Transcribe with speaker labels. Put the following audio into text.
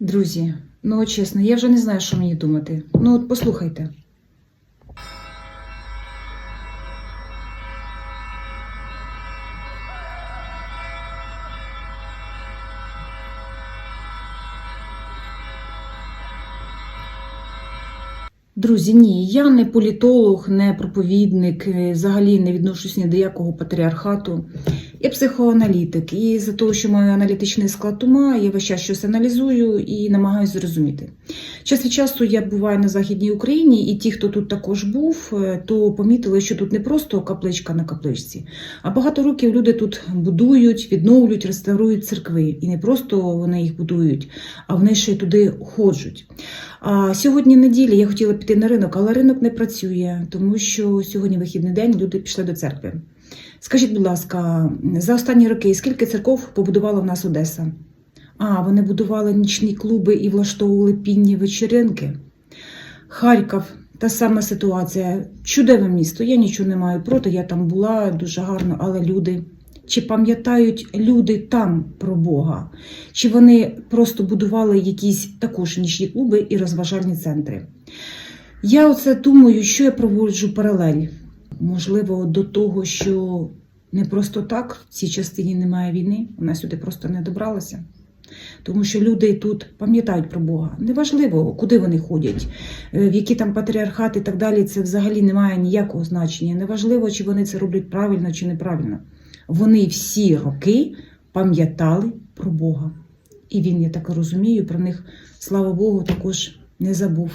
Speaker 1: Друзі, ну от чесно, я вже не знаю, що мені думати. Ну от послухайте. Друзі, ні, я не політолог, не проповідник, е, взагалі не відношусь ні до якого патріархату. Я психоаналітик, і за того, що маю аналітичний склад ума, я весь час щось аналізую і намагаюся зрозуміти. Час від часу я буваю на Західній Україні, і ті, хто тут також був, е, то помітили, що тут не просто капличка на капличці, а багато років люди тут будують, відновлюють, реставрують церкви. І не просто вони їх будують, а вони ще й туди ходжуть. А сьогодні неділя, я хотіла піти на ринок, але ринок не працює, тому що сьогодні вихідний день, люди пішли до церкви. Скажіть, будь ласка, за останні роки скільки церков побудувала в нас Одеса? А, вони будували нічні клуби і влаштовували пінні вечеринки. Харків, та сама ситуація. Чудове місто. Я нічого не маю проти, я там була дуже гарно, але люди. Чи пам'ятають люди там про Бога? Чи вони просто будували якісь також нічні клуби і розважальні центри? Я оце думаю, що я проводжу паралель. Можливо, до того, що не просто так в цій частині немає війни, вона сюди просто не добралася. Тому що люди тут пам'ятають про Бога. Неважливо, куди вони ходять, е, в які там патріархати і так далі, це взагалі не має ніякого значення. Неважливо, чи вони це роблять правильно чи неправильно. Вони всі роки пам'ятали про Бога. І він, я так розумію, про них, слава Богу, також не забув.